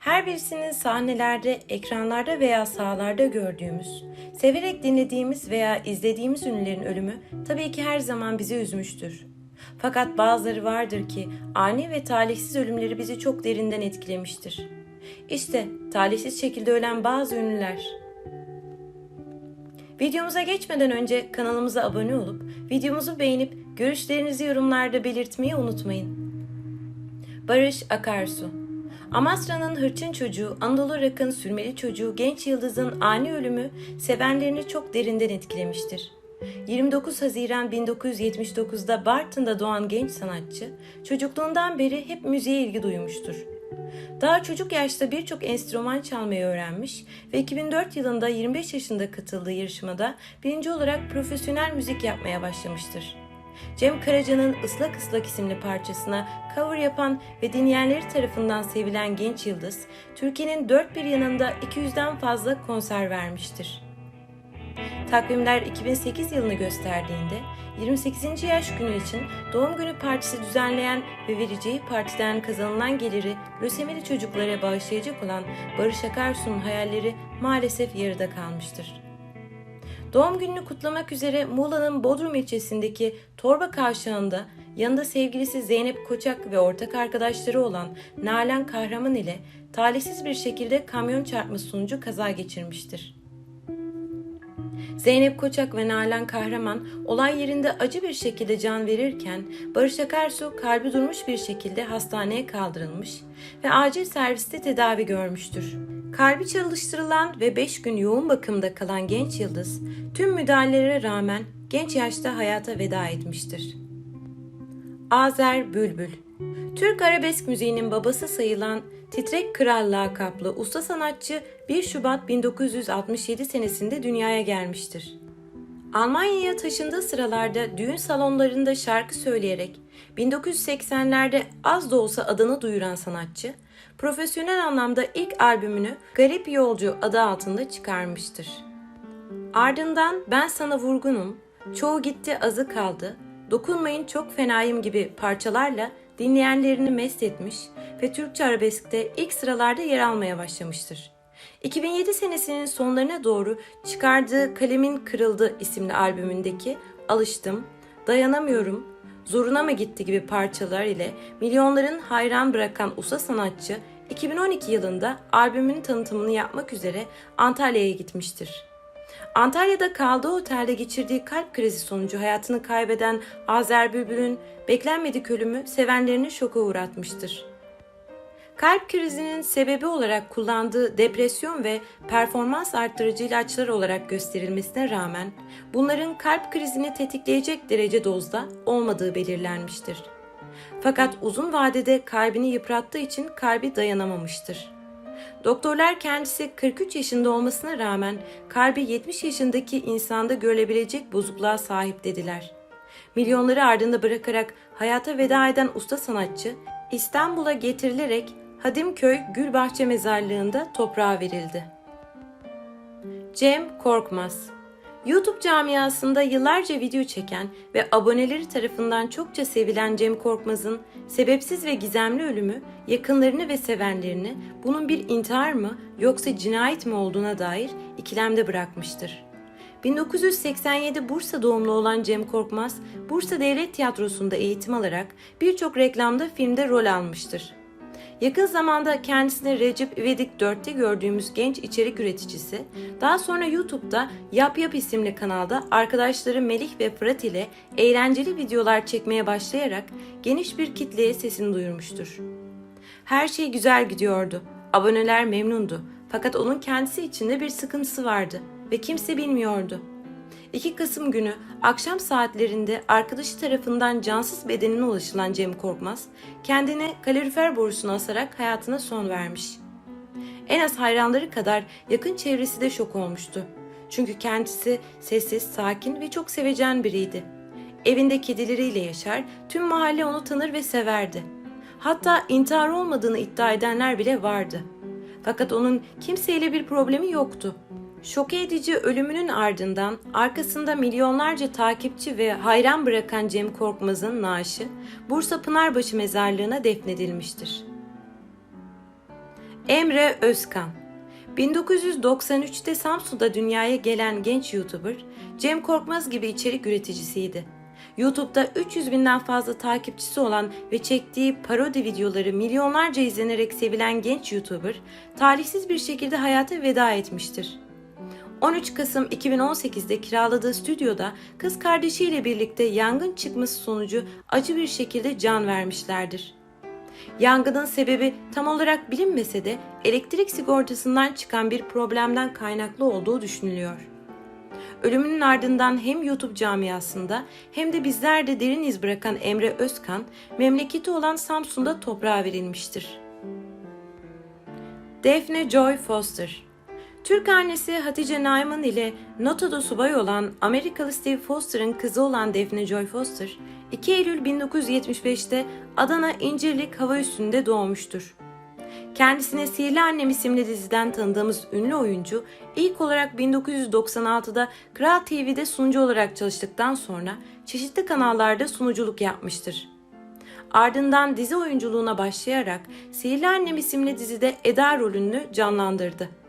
Her birisinin sahnelerde, ekranlarda veya sahalarda gördüğümüz, severek dinlediğimiz veya izlediğimiz ünlülerin ölümü tabii ki her zaman bizi üzmüştür. Fakat bazıları vardır ki ani ve talihsiz ölümleri bizi çok derinden etkilemiştir. İşte talihsiz şekilde ölen bazı ünlüler. Videomuza geçmeden önce kanalımıza abone olup videomuzu beğenip görüşlerinizi yorumlarda belirtmeyi unutmayın. Barış Akarsu Amasra'nın hırçın çocuğu, Anadolu Rock'ın sürmeli çocuğu genç yıldızın ani ölümü sevenlerini çok derinden etkilemiştir. 29 Haziran 1979'da Bartın'da doğan genç sanatçı, çocukluğundan beri hep müziğe ilgi duymuştur. Daha çocuk yaşta birçok enstrüman çalmayı öğrenmiş ve 2004 yılında 25 yaşında katıldığı yarışmada birinci olarak profesyonel müzik yapmaya başlamıştır. Cem Karaca'nın Islak Islak isimli parçasına cover yapan ve dinleyenleri tarafından sevilen genç yıldız, Türkiye'nin dört bir yanında 200'den fazla konser vermiştir. Takvimler 2008 yılını gösterdiğinde 28. yaş günü için doğum günü partisi düzenleyen ve vereceği partiden kazanılan geliri lösemili çocuklara bağışlayacak olan Barış Akarsu'nun hayalleri maalesef yarıda kalmıştır. Doğum gününü kutlamak üzere Muğla'nın Bodrum ilçesindeki Torba Kavşağı'nda yanında sevgilisi Zeynep Koçak ve ortak arkadaşları olan Nalan Kahraman ile talihsiz bir şekilde kamyon çarpması sonucu kaza geçirmiştir. Zeynep Koçak ve Nalan Kahraman olay yerinde acı bir şekilde can verirken Barış Akarsu kalbi durmuş bir şekilde hastaneye kaldırılmış ve acil serviste tedavi görmüştür. Kalbi çalıştırılan ve 5 gün yoğun bakımda kalan genç yıldız tüm müdahalelere rağmen genç yaşta hayata veda etmiştir. Azer Bülbül Türk arabesk müziğinin babası sayılan Titrek Kral lakaplı usta sanatçı 1 Şubat 1967 senesinde dünyaya gelmiştir. Almanya'ya taşındığı sıralarda düğün salonlarında şarkı söyleyerek 1980'lerde az da olsa adını duyuran sanatçı, profesyonel anlamda ilk albümünü Garip Yolcu adı altında çıkarmıştır. Ardından Ben Sana Vurgunum, Çoğu Gitti Azı Kaldı, Dokunmayın Çok Fenayım gibi parçalarla dinleyenlerini mest etmiş ve Türkçe arabeskte ilk sıralarda yer almaya başlamıştır. 2007 senesinin sonlarına doğru çıkardığı Kalemin Kırıldı isimli albümündeki Alıştım, Dayanamıyorum, Zoruna mı gitti gibi parçalar ile milyonların hayran bırakan usta sanatçı 2012 yılında albümün tanıtımını yapmak üzere Antalya'ya gitmiştir. Antalya'da kaldığı otelde geçirdiği kalp krizi sonucu hayatını kaybeden Azer Bülbül'ün beklenmedik ölümü sevenlerini şoka uğratmıştır. Kalp krizinin sebebi olarak kullandığı depresyon ve performans arttırıcı ilaçlar olarak gösterilmesine rağmen bunların kalp krizini tetikleyecek derece dozda olmadığı belirlenmiştir. Fakat uzun vadede kalbini yıprattığı için kalbi dayanamamıştır. Doktorlar kendisi 43 yaşında olmasına rağmen kalbi 70 yaşındaki insanda görülebilecek bozukluğa sahip dediler. Milyonları ardında bırakarak hayata veda eden usta sanatçı İstanbul'a getirilerek Hadimköy Gülbahçe Mezarlığı'nda toprağa verildi. Cem Korkmaz YouTube camiasında yıllarca video çeken ve aboneleri tarafından çokça sevilen Cem Korkmaz'ın sebepsiz ve gizemli ölümü yakınlarını ve sevenlerini bunun bir intihar mı yoksa cinayet mi olduğuna dair ikilemde bırakmıştır. 1987 Bursa doğumlu olan Cem Korkmaz, Bursa Devlet Tiyatrosu'nda eğitim alarak birçok reklamda filmde rol almıştır. Yakın zamanda kendisini Recep İvedik 4'te gördüğümüz genç içerik üreticisi, daha sonra YouTube'da Yap Yap isimli kanalda arkadaşları Melih ve Fırat ile eğlenceli videolar çekmeye başlayarak geniş bir kitleye sesini duyurmuştur. Her şey güzel gidiyordu. Aboneler memnundu. Fakat onun kendisi içinde bir sıkıntısı vardı ve kimse bilmiyordu. 2 Kasım günü akşam saatlerinde arkadaşı tarafından cansız bedenine ulaşılan Cem Korkmaz, kendini kalorifer borusuna asarak hayatına son vermiş. En az hayranları kadar yakın çevresi de şok olmuştu. Çünkü kendisi sessiz, sakin ve çok sevecen biriydi. Evinde kedileriyle yaşar, tüm mahalle onu tanır ve severdi. Hatta intihar olmadığını iddia edenler bile vardı. Fakat onun kimseyle bir problemi yoktu. Şoke edici ölümünün ardından arkasında milyonlarca takipçi ve hayran bırakan Cem Korkmaz'ın naaşı Bursa Pınarbaşı mezarlığına defnedilmiştir. Emre Özkan 1993'te Samsun'da dünyaya gelen genç YouTuber, Cem Korkmaz gibi içerik üreticisiydi. YouTube'da 300 binden fazla takipçisi olan ve çektiği parodi videoları milyonlarca izlenerek sevilen genç YouTuber, talihsiz bir şekilde hayata veda etmiştir. 13 Kasım 2018'de kiraladığı stüdyoda kız kardeşiyle birlikte yangın çıkması sonucu acı bir şekilde can vermişlerdir. Yangının sebebi tam olarak bilinmese de elektrik sigortasından çıkan bir problemden kaynaklı olduğu düşünülüyor. Ölümünün ardından hem YouTube camiasında hem de bizlerde derin iz bırakan Emre Özkan, memleketi olan Samsun'da toprağa verilmiştir. Daphne Joy Foster Türk annesi Hatice Nayman ile NATO'da subay olan Amerikalı Steve Foster'ın kızı olan Daphne Joy Foster, 2 Eylül 1975'te Adana İncirlik hava üssünde doğmuştur. Kendisine Sihirli Annem isimli diziden tanıdığımız ünlü oyuncu ilk olarak 1996'da Kral TV'de sunucu olarak çalıştıktan sonra çeşitli kanallarda sunuculuk yapmıştır. Ardından dizi oyunculuğuna başlayarak Sihirli Annem isimli dizide Eda rolünü canlandırdı.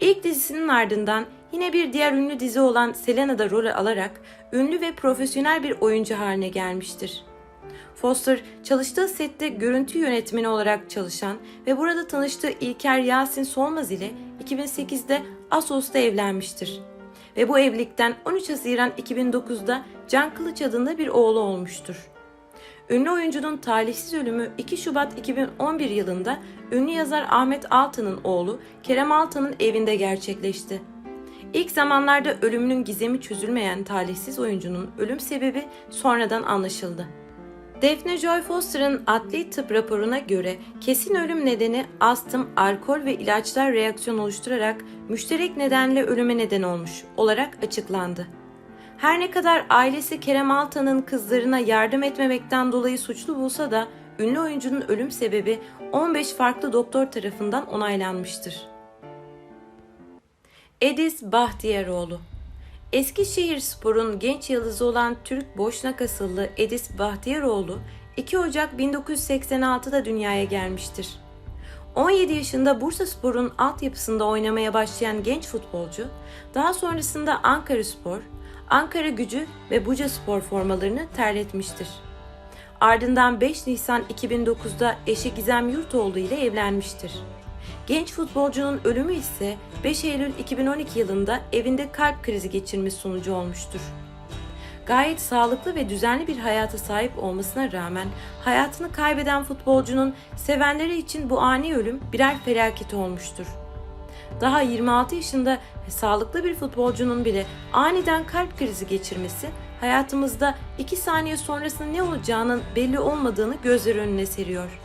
İlk dizisinin ardından yine bir diğer ünlü dizi olan Selena'da rol alarak ünlü ve profesyonel bir oyuncu haline gelmiştir. Foster çalıştığı sette görüntü yönetmeni olarak çalışan ve burada tanıştığı İlker Yasin Solmaz ile 2008'de Asos'ta evlenmiştir. Ve bu evlilikten 13 Haziran 2009'da Can Kılıç adında bir oğlu olmuştur. Ünlü oyuncunun talihsiz ölümü 2 Şubat 2011 yılında ünlü yazar Ahmet Altan'ın oğlu Kerem Altan'ın evinde gerçekleşti. İlk zamanlarda ölümünün gizemi çözülmeyen talihsiz oyuncunun ölüm sebebi sonradan anlaşıldı. Daphne Joy Foster'ın adli tıp raporuna göre kesin ölüm nedeni astım, alkol ve ilaçlar reaksiyon oluşturarak müşterek nedenle ölüme neden olmuş olarak açıklandı. Her ne kadar ailesi Kerem Altan'ın kızlarına yardım etmemekten dolayı suçlu bulsa da ünlü oyuncunun ölüm sebebi 15 farklı doktor tarafından onaylanmıştır. Edis Bahtiyaroğlu Eskişehir Spor'un genç yıldızı olan Türk Boşnak asıllı Edis Bahtiyaroğlu 2 Ocak 1986'da dünyaya gelmiştir. 17 yaşında Bursa Spor'un altyapısında oynamaya başlayan genç futbolcu, daha sonrasında Ankara Spor, Ankara Gücü ve Buca Spor formalarını terletmiştir. Ardından 5 Nisan 2009'da eşi Gizem Yurtoğlu ile evlenmiştir. Genç futbolcunun ölümü ise 5 Eylül 2012 yılında evinde kalp krizi geçirmesi sonucu olmuştur. Gayet sağlıklı ve düzenli bir hayata sahip olmasına rağmen hayatını kaybeden futbolcunun sevenleri için bu ani ölüm birer felaket olmuştur. Daha 26 yaşında sağlıklı bir futbolcunun bile aniden kalp krizi geçirmesi hayatımızda 2 saniye sonrasında ne olacağının belli olmadığını gözler önüne seriyor.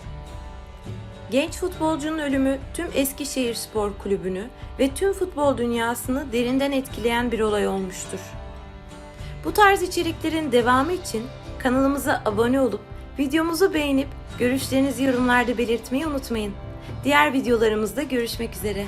Genç futbolcunun ölümü tüm Eskişehir Spor Kulübü'nü ve tüm futbol dünyasını derinden etkileyen bir olay olmuştur. Bu tarz içeriklerin devamı için kanalımıza abone olup videomuzu beğenip görüşlerinizi yorumlarda belirtmeyi unutmayın. Diğer videolarımızda görüşmek üzere.